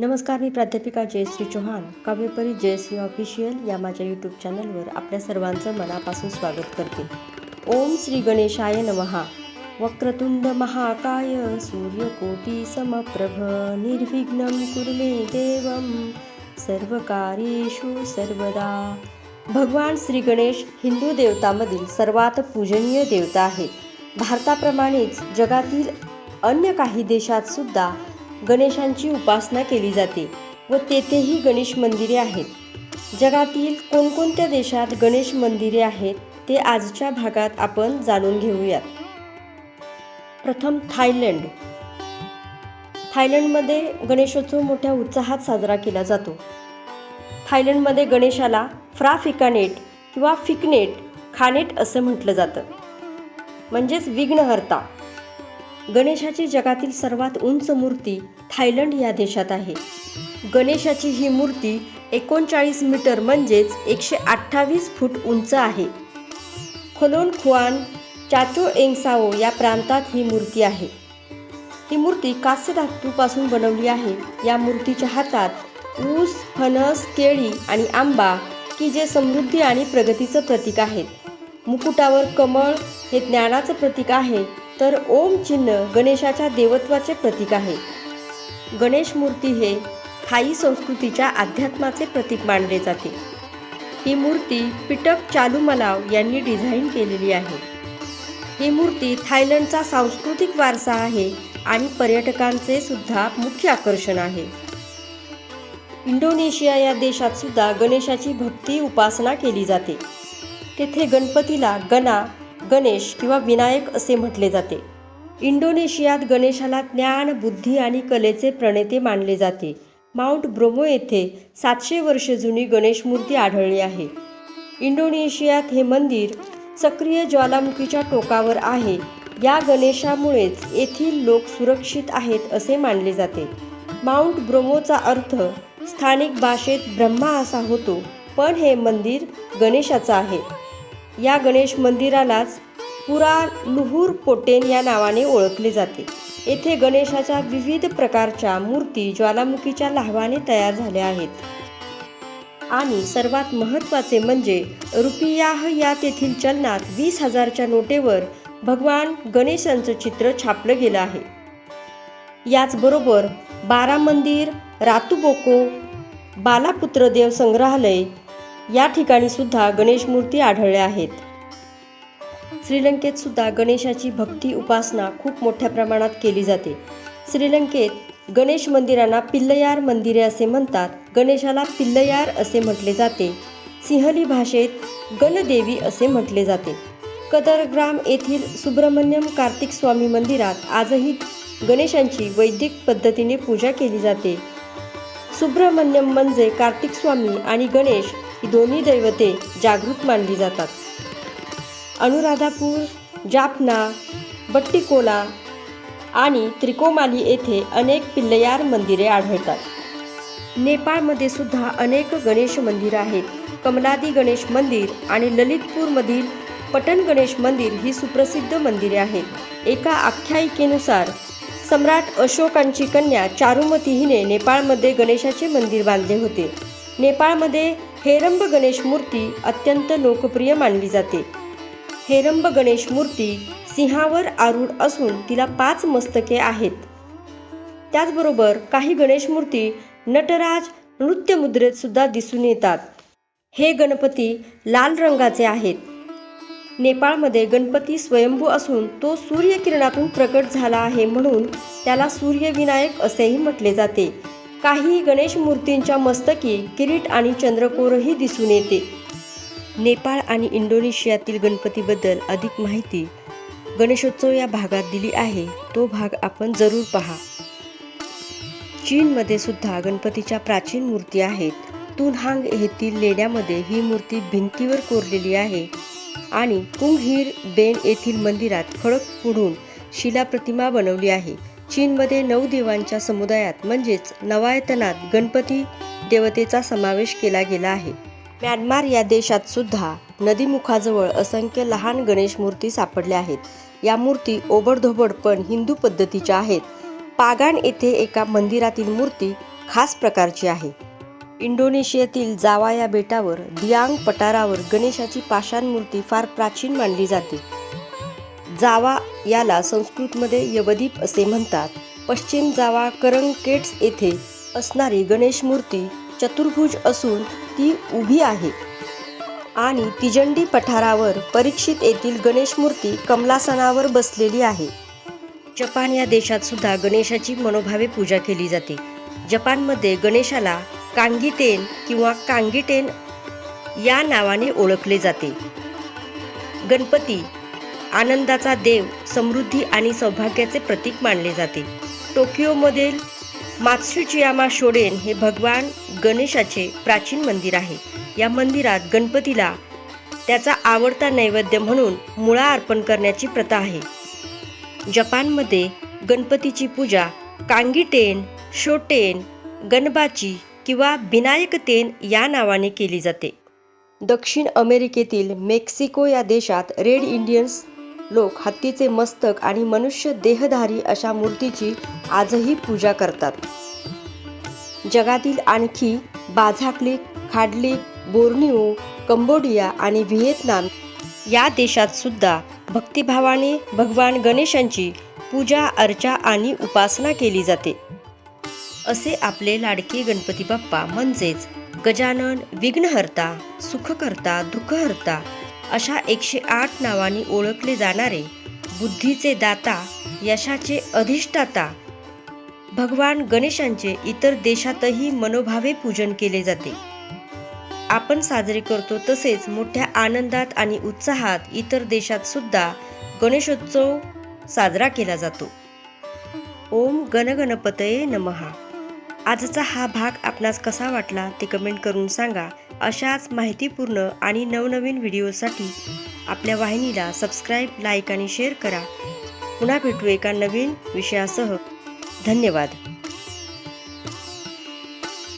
नमस्कार मी प्राध्यापिका जयश्री चौहान. काव्यपरी जयश्री ऑफिशियल या माझ्या यूट्यूब चॅनलवर आपल्या सर्वांचं मनापासून स्वागत करते. ओम श्री गणेशाय नमहा वक्रतुंड महाकाय सूर्यकोटी समप्रभ निर्विघ्न कुर्मे देव. देवं सर्वकार्येषु सर्वदा. भगवान श्री गणेश हिंदू देवतामधील सर्वात पूजनीय देवता आहेत. भारताप्रमाणेच जगातील अन्य काही देशात सुद्धा गणेशांची उपासना केली जाते व तेथेही गणेश मंदिरे आहेत. जगातील कोणकोणत्या देशात गणेश मंदिरे आहेत ते आजच्या भागात आपण जाणून घेऊयात. प्रथम थायलंड. थायलंडमध्ये गणेशोत्सव मोठ्या उत्साहात साजरा केला जातो. थायलंडमध्ये गणेशाला फ्रा फिकानेट किंवा फिकनेट खानेट असं म्हटलं जातं. म्हणजेच विघ्नहर्ता. गणेशाची जगातील सर्वात उंच मूर्ती थायलंड या देशात आहे. गणेशाची ही मूर्ती एकोणचाळीस मीटर म्हणजेच एकशे अठ्ठावीस फूट उंच आहे. खोलोन खुआन चाचो एंगसाओ या प्रांतात ही मूर्ती आहे. ही मूर्ती कास्य धातूपासून बनवली आहे. या मूर्तीच्या हातात ऊस फणस केळी आणि आंबा की जे समृद्धी आणि प्रगतीचं प्रतीक आहेत. मुकुटावर कमळ हे ज्ञानाचं प्रतीक आहे. तर ओम चिन्ह गणेशाच्या देवत्वाचे प्रतीक आहे. गणेश मूर्ती हे थाई संस्कृतीच्या अध्यात्माचे प्रतीक मानले जाते. ही मूर्ती पिटक चालुमलाव यांनी डिझाईन केलेली आहे. ही मूर्ती थायलंडचा सांस्कृतिक वारसा आहे आणि पर्यटकांचे सुद्धा मुख्य आकर्षण आहे. इंडोनेशिया या देशात सुद्धा गणेशाची भक्ती उपासना केली जाते. तेथे गणपतीला गणा गणेश किंवा विनायक असे म्हटले जाते. इंडोनेशियात गणेशाला ज्ञान बुद्धी आणि कलेचे प्रणेते मानले जाते. माउंट ब्रोमो येथे सातशे वर्षे जुनी गणेश मूर्ती आढळली आहे. इंडोनेशियात हे मंदिर सक्रिय ज्वालामुखीच्या टोकावर आहे. या गणेशामुळेच येथील लोक सुरक्षित आहेत असे मानले जाते. माउंट ब्रोमोचा अर्थ स्थानिक भाषेत ब्रह्मा असा होतो पण हे मंदिर गणेशाचं आहे. या गणेश मंदिरालाच पुरा लुहूर पोटेन या नावाने ओळखले जाते. येथे गणेशाच्या विविध प्रकारच्या मूर्ती ज्वालामुखीच्या लाभाने तयार झाल्या आहेत. आणि सर्वात महत्त्वाचे म्हणजे रुपियाह या तेथील चलनात वीस हजारच्या नोटेवर भगवान गणेशांचं चित्र छापलं गेलं आहे. याचबरोबर बारा मंदिर रातुबोको बालापुत्र देव संग्रहालय या ठिकाणी सुद्धा गणेश मूर्ती आढळल्या आहेत. श्रीलंकेत सुद्धा गणेशाची भक्ती उपासना खूप मोठ्या प्रमाणात केली जाते. श्रीलंकेत गणेश मंदिरांना पिल्लयार मंदिरे असे म्हणतात. गणेशाला पिल्लयार असे म्हटले जाते. सिंहली भाषेत गणदेवी असे म्हटले जाते. कदरग्राम येथील सुब्रमण्यम कार्तिक स्वामी मंदिरात आजही गणेशांची वैदिक पद्धतीने पूजा केली जाते. सुब्रमण्यम म्हणजे कार्तिक स्वामी आणि गणेश ही दोन्ही दैवते जागृत मानली जातात. अनुराधापूर जाफना बट्टीकोला आणि त्रिकोमाली येथे अनेक पिल्लयार मंदिरे आढळतात. नेपाळमध्ये सुद्धा अनेक गणेश मंदिर आहेत. कमलादी गणेश मंदिर आणि ललितपूरमधील पटन गणेश मंदिर ही सुप्रसिद्ध मंदिरे आहेत. एका आख्यायिकेनुसार सम्राट अशोकांची कन्या चारुमती हिने नेपाळमध्ये गणेशाचे मंदिर बांधले होते. नेपाळमध्ये हेरंब गणेश मूर्ती अत्यंत लोकप्रिय मानली जाते. हेरंब गणेश मूर्ती सिंहावर आरूढ असून तिला पाच मस्तके आहेत. त्याचबरोबर काही गणेश मूर्ती नटराज नृत्यमुद्रेत सुद्धा दिसून येतात. हे गणपती लाल रंगाचे आहेत. नेपाळमध्ये गणपती स्वयंभू असून तो सूर्यकिरणातून प्रकट झाला आहे म्हणून त्याला सूर्यविनायक असेही म्हटले जाते. काही गणेश मूर्तींच्या मस्तकी किरीट आणि चंद्रकोरही दिसून येते. नेपाळ आणि इंडोनेशियातील गणपतीबद्दल अधिक माहिती गणेशोत्सव या भागात दिली आहे. तो भाग आपण जरूर पहा. चीनमध्ये सुद्धा गणपतीच्या प्राचीन मूर्ती आहेत. तुनहांग येथील लेण्यामध्ये ही मूर्ती भिंतीवर कोरलेली आहे आणि कुंगहीर बेन येथील मंदिरात खडक पुढून शिलाप्रतिमा बनवली आहे. चीनमध्ये नऊ देवांच्या समुदायात म्हणजेच नवायतनात गणपती देवतेचा समावेश केला गेला आहे. म्यानमार या देशात सुद्धा नदीमुखाजवळ असंख्य लहान गणेश मूर्ती सापडल्या आहेत. या मूर्ती ओबडधोबड पण हिंदू पद्धतीच्या आहेत. पागाण येथे एका मंदिरातील मूर्ती खास प्रकारची आहे. इंडोनेशियातील जावा या बेटावर दियांग पठारावर गणेशाची पाषाण मूर्ती फार प्राचीन मानली जाते. जावा याला संस्कृतमध्ये यवदीप असे म्हणतात. पश्चिम जावा करंगकेट्स येथे असणारी गणेश मूर्ती चतुर्भुज असून ती उभी आहे. आणि तिजंडी पठारावर परीक्षित येथील गणेश मूर्ती कमलासनावर बसलेली आहे. जपान या देशात सुद्धा गणेशाची मनोभावे पूजा केली जाते. जपानमध्ये गणेशाला कांगीटेन किंवा कांगीटेन या नावाने ओळखले जाते. गणपती आनंदाचा देव समृद्धी आणि सौभाग्याचे प्रतीक मानले जाते. टोकियोमधील मात्सुचियामा शोडेन हे भगवान गणेशाचे प्राचीन मंदिर आहे. या मंदिरात गणपतीला त्याचा आवडता नैवेद्य म्हणून मुळा अर्पण करण्याची प्रथा आहे. जपानमध्ये गणपतीची पूजा कांगीटेन शोटेन गणबाची किंवा विनायकतेन या नावाने केली जाते. दक्षिण अमेरिकेतील मेक्सिको या देशात रेड इंडियन्स लोक हत्तीचे मस्तक आणि मनुष्य देहधारी अशा मूर्तीची आजही पूजा करतात. जगातील आणखी बाझाक्लिक खाडलिक बोर्निओ कंबोडिया आणि व्हिएतनाम या देशात सुद्धा भक्तिभावाने भगवान गणेशांची पूजा अर्चा आणि उपासना केली जाते. असे आपले लाडके गणपती बाप्पा म्हणजेच गजानन विघ्नहर्ता सुखकर्ता दुःखहर्ता अशा एकशे आठ नावांनी ओळखले जाणारे बुद्धीचे दाता यशाचे अधिष्ठाता. भगवान गणेशांचे इतर देशातही मनोभावे पूजन केले जाते. आपण साजरे करतो तसेच मोठ्या आनंदात आणि उत्साहात इतर देशात सुद्धा गणेशोत्सव साजरा केला जातो. ओम गणगणपतये नमहा आजचा हा भाग आपणास कसा वाटला ते कमेंट करून सांगा. अशाच माहितीपूर्ण आणि नवनवीन व्हिडिओसाठी आपल्या वाहिनीला सबस्क्राईब लाईक आणि शेअर करा. पुन्हा भेटू एका नवीन विषयासह. धन्यवाद.